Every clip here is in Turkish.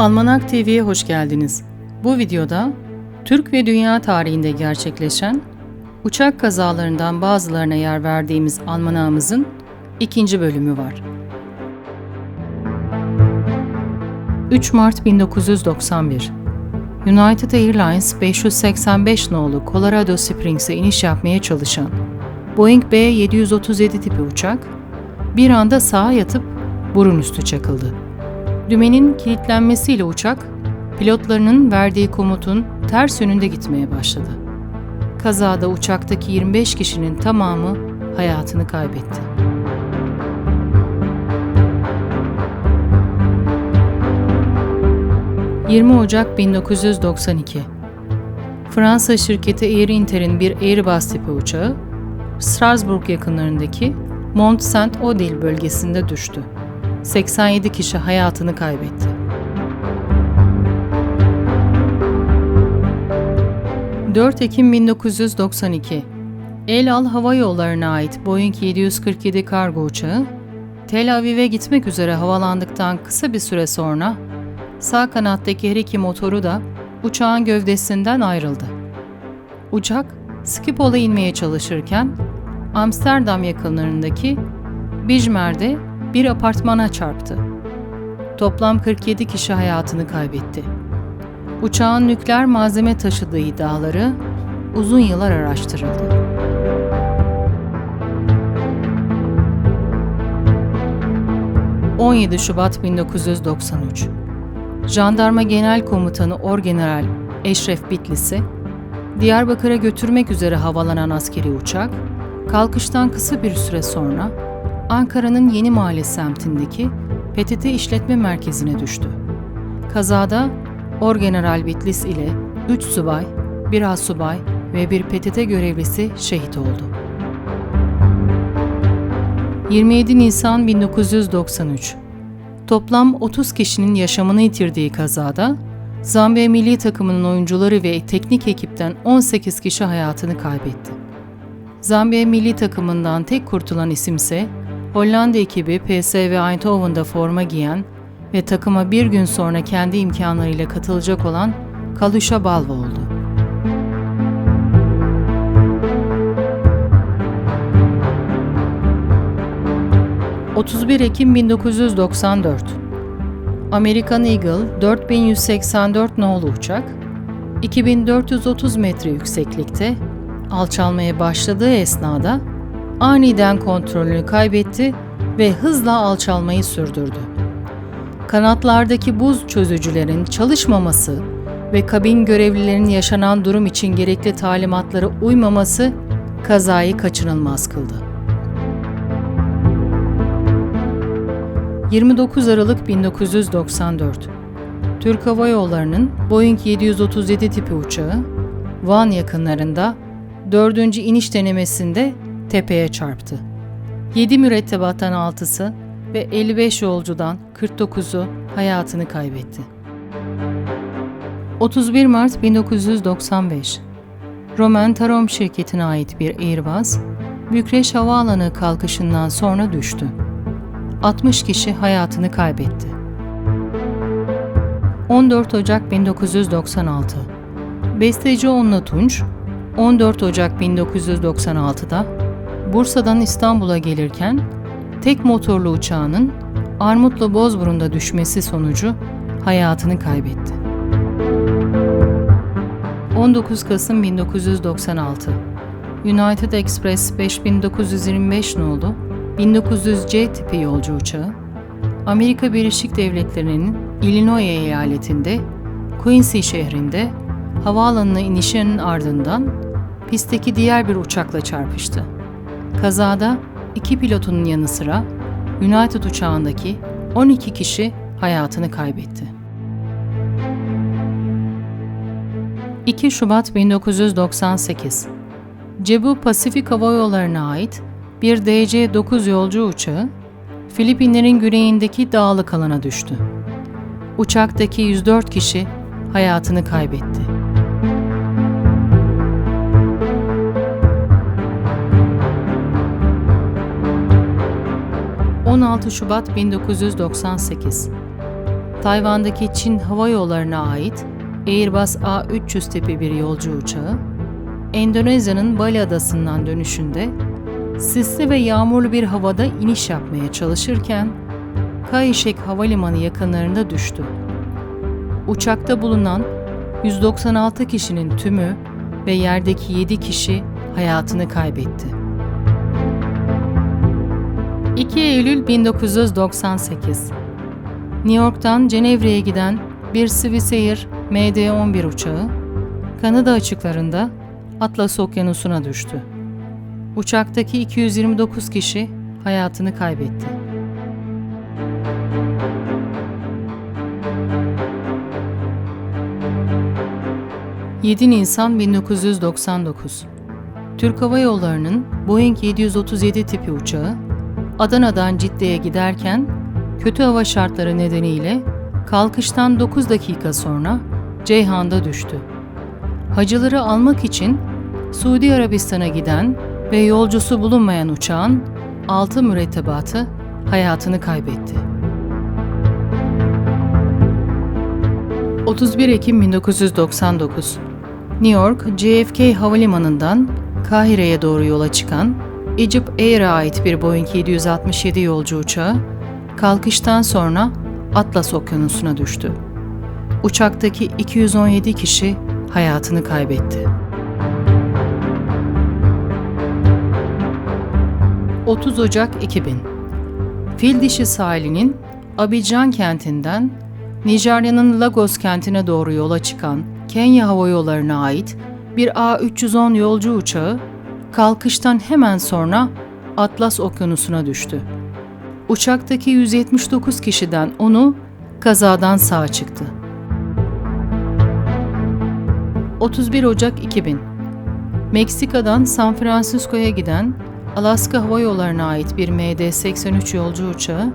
Almanak TV'ye hoş geldiniz. Bu videoda Türk ve dünya tarihinde gerçekleşen uçak kazalarından bazılarına yer verdiğimiz almanağımızın ikinci bölümü var. 3 Mart 1991 United Airlines 585 nolu Colorado Springs'e iniş yapmaya çalışan Boeing B737 tipi uçak bir anda sağa yatıp burun üstü çakıldı. Dümenin kilitlenmesiyle uçak, pilotlarının verdiği komutun ters yönünde gitmeye başladı. Kazada uçaktaki 25 kişinin tamamı hayatını kaybetti. ...20 Ocak 1992 Fransa şirketi Air Inter'in bir Airbus tipi uçağı... ...Strasbourg yakınlarındaki Mont Saint-Odile bölgesinde düştü. 87 kişi hayatını kaybetti. ...4 Ekim 1992 El Al Hava Yolları'na ait Boeing 747 kargo uçağı... ...Tel Aviv'e gitmek üzere havalandıktan kısa bir süre sonra... ...sağ kanattaki her iki motoru da uçağın gövdesinden ayrıldı. Uçak, Skiphol'a inmeye çalışırken... Amsterdam yakınlarındaki Bijmer'de bir apartmana çarptı. Toplam 47 kişi hayatını kaybetti. Uçağın nükleer malzeme taşıdığı iddiaları uzun yıllar araştırıldı. ...17 Şubat 1993 Jandarma Genel Komutanı Orgeneral Eşref Bitlis'i... ...Diyarbakır'a götürmek üzere havalanan askeri uçak... ...kalkıştan kısa bir süre sonra Ankara'nın Yeni Mahalle semtindeki PTT işletme merkezine düştü. Kazada Orgeneral Bitlis ile 3 subay, 1 subay ve bir PTT görevlisi şehit oldu. 27 Nisan 1993 Toplam 30 kişinin yaşamını yitirdiği kazada Zambiya milli takımının oyuncuları ve teknik ekipten 18 kişi hayatını kaybetti. Zambiya milli takımından tek kurtulan isimse Hollanda ekibi PSV Eindhoven'da forma giyen ve takıma bir gün sonra kendi imkanlarıyla katılacak olan Kalusha Balva oldu. ...31 Ekim 1994 American Eagle 4184 nolu uçak... ...2430 metre yükseklikte... ...alçalmaya başladığı esnada aniden kontrolünü kaybetti ve hızla alçalmayı sürdürdü. Kanatlardaki buz çözücülerin çalışmaması ve kabin görevlilerinin yaşanan durum için gerekli talimatlara uymaması kazayı kaçınılmaz kıldı. 29 Aralık 1994 Türk Hava Yolları'nın Boeing 737 tipi uçağı Van yakınlarında 4. iniş denemesinde tepeye çarptı. 7 mürettebattan 6'sı ve 55 yolcudan 49'u hayatını kaybetti. 31 Mart 1995 Roman Tarom şirketine ait bir Airbus, Bükreş Havaalanı kalkışından sonra düştü. 60 kişi hayatını kaybetti. 14 Ocak 1996 Besteci Onla Tunç, 14 Ocak 1996'da Bursa'dan İstanbul'a gelirken tek motorlu uçağının Armutlu Bozburun'da düşmesi sonucu hayatını kaybetti. 19 Kasım 1996 United Express 5925 nolu 1900C tipi yolcu uçağı Amerika Birleşik Devletleri'nin Illinois eyaletinde Quincy şehrinde havaalanına inişinin ardından pistteki diğer bir uçakla çarpıştı. Kazada iki pilotunun yanı sıra United uçağındaki 12 kişi hayatını kaybetti. 2 Şubat 1998 Cebu Pasifik Hava Yolları'na ait bir DC-9 yolcu uçağı Filipinlerin güneyindeki dağlık alana düştü. Uçaktaki 104 kişi hayatını kaybetti. 16 Şubat 1998 Tayvan'daki Çin Hava Yolları'na ait Airbus A300 tipi bir yolcu uçağı, Endonezya'nın Bali adasından dönüşünde sisli ve yağmurlu bir havada iniş yapmaya çalışırken Kaişek Havalimanı yakınlarında düştü. Uçakta bulunan 196 kişinin tümü ve yerdeki 7 kişi hayatını kaybetti. 2 Eylül 1998 New York'tan Cenevre'ye giden bir Swissair MD-11 uçağı, Kanada açıklarında Atlas Okyanusu'na düştü. Uçaktaki 229 kişi hayatını kaybetti. ...7 Nisan 1999 Türk Hava Yolları'nın Boeing 737 tipi uçağı... ...Adana'dan Cidde'ye giderken... ...kötü hava şartları nedeniyle... ...kalkıştan 9 dakika sonra... Ceyhan'da düştü. Hacıları almak için... Suudi Arabistan'a giden ve yolcusu bulunmayan uçağın 6 mürettebatı hayatını kaybetti. 31 Ekim 1999 New York JFK Havalimanı'ndan Kahire'ye doğru yola çıkan Egypt Air'e ait bir Boeing 767 yolcu uçağı kalkıştan sonra Atlas Okyanusu'na düştü. Uçaktaki 217 kişi hayatını kaybetti. 30 Ocak 2000 Fil dişi sahilinin Abidjan kentinden Nijerya'nın Lagos kentine doğru yola çıkan Kenya Hava Yolları'na ait bir A310 yolcu uçağı kalkıştan hemen sonra Atlas Okyanusu'na düştü. Uçaktaki 179 kişiden onu kazadan sağ çıktı. 31 Ocak 2000 Meksika'dan San Francisco'ya giden Alaska Hava Yolları'na ait bir MD-83 yolcu uçağı,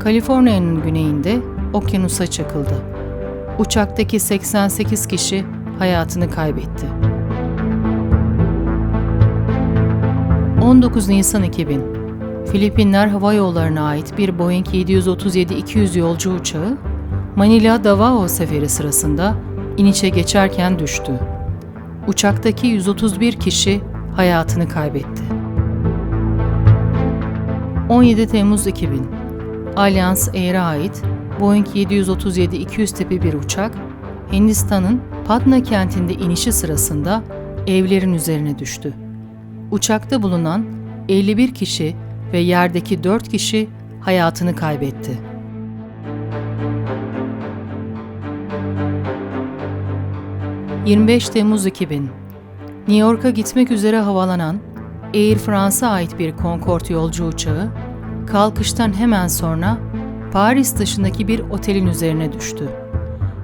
Kaliforniya'nın güneyinde okyanusa çakıldı. Uçaktaki 88 kişi hayatını kaybetti. 19 Nisan 2000 Filipinler Hava Yolları'na ait bir Boeing 737-200 yolcu uçağı, Manila Davao seferi sırasında inişe geçerken düştü. Uçaktaki 131 kişi hayatını kaybetti. 17 Temmuz 2000 Allianz Air'e ait Boeing 737-200 tipi bir uçak, Hindistan'ın Patna kentinde inişi sırasında evlerin üzerine düştü. Uçakta bulunan 51 kişi ve yerdeki 4 kişi hayatını kaybetti. ...25 Temmuz 2000 New York'a gitmek üzere havalanan Air France'a ait bir Concorde yolcu uçağı, kalkıştan hemen sonra Paris dışındaki bir otelin üzerine düştü.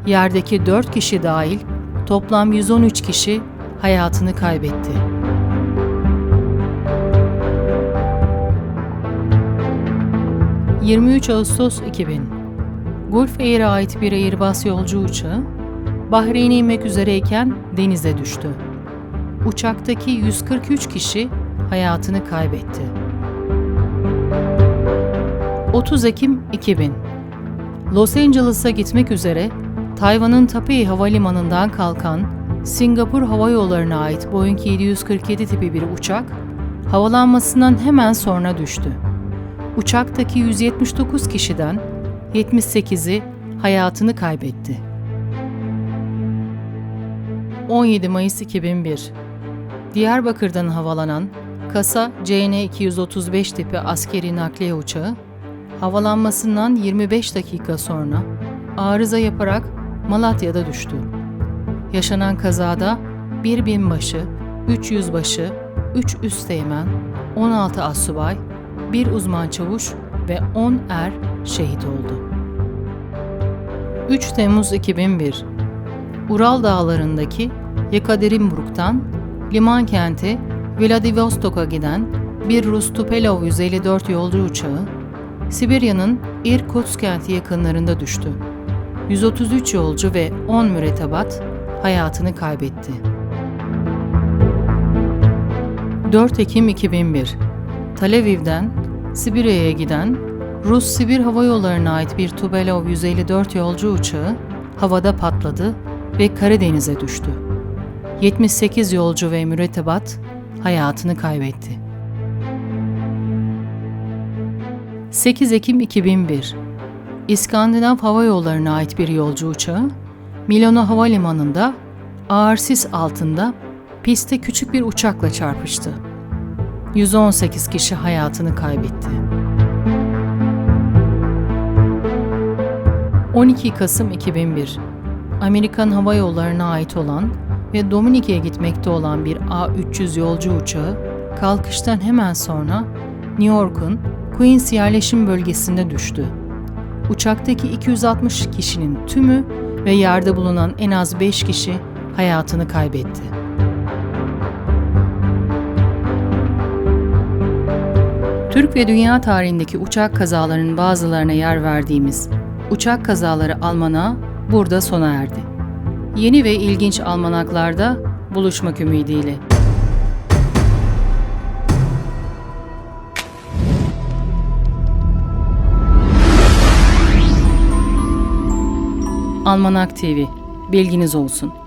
Yerdeki 4 kişi dahil toplam 113 kişi hayatını kaybetti. ...23 Ağustos 2000 Gulf Air'e ait bir Airbus yolcu uçağı... ...Bahreyn'e inmek üzereyken denize düştü. Uçaktaki 143 kişi hayatını kaybetti. 30 Ekim 2000 Los Angeles'a gitmek üzere Tayvan'ın Taipei Havalimanı'ndan kalkan Singapur Hava Yolları'na ait Boeing 747 tipi bir uçak, havalanmasından hemen sonra düştü. Uçaktaki 179 kişiden 78'i hayatını kaybetti. 17 Mayıs 2001 Diyarbakır'dan havalanan Kasa CN-235 tipi askeri nakliye uçağı, havalanmasından 25 dakika sonra arıza yaparak Malatya'da düştü. Yaşanan kazada bir binbaşı, 3 yüzbaşı, 3 üsteğmen, 16 assubay, bir uzman çavuş ve 10 er şehit oldu. 3 Temmuz 2001 Ural Dağları'ndaki Yekaterinburg'dan liman kenti Vladivostok'a giden bir Rus Tupelov 154 yolcu uçağı, Sibirya'nın Irkutsk kenti yakınlarında düştü. 133 yolcu ve 10 mürettebat hayatını kaybetti. 4 Ekim 2001 Tel Aviv'den Sibirya'ya giden Rus Sibir Hava Yolları'na ait bir Tubalov 154 yolcu uçağı havada patladı ve Karadeniz'e düştü. 78 yolcu ve mürettebat hayatını kaybetti. 8 Ekim 2001 İskandinav Hava Yolları'na ait bir yolcu uçağı, Milano Havalimanı'nda ağır sis altında piste küçük bir uçakla çarpıştı. 118 kişi hayatını kaybetti. 12 Kasım 2001 Amerikan Hava Yolları'na ait olan ve Dominik'e gitmekte olan bir A300 yolcu uçağı kalkıştan hemen sonra New York'un Queens yerleşim bölgesinde düştü. Uçaktaki 260 kişinin tümü ve yerde bulunan en az 5 kişi hayatını kaybetti. Türk ve dünya tarihindeki uçak kazalarının bazılarına yer verdiğimiz Uçak Kazaları Almanağı burada sona erdi. Yeni ve ilginç almanaklarda buluşmak ümidiyle. Almanak TV, bilginiz olsun.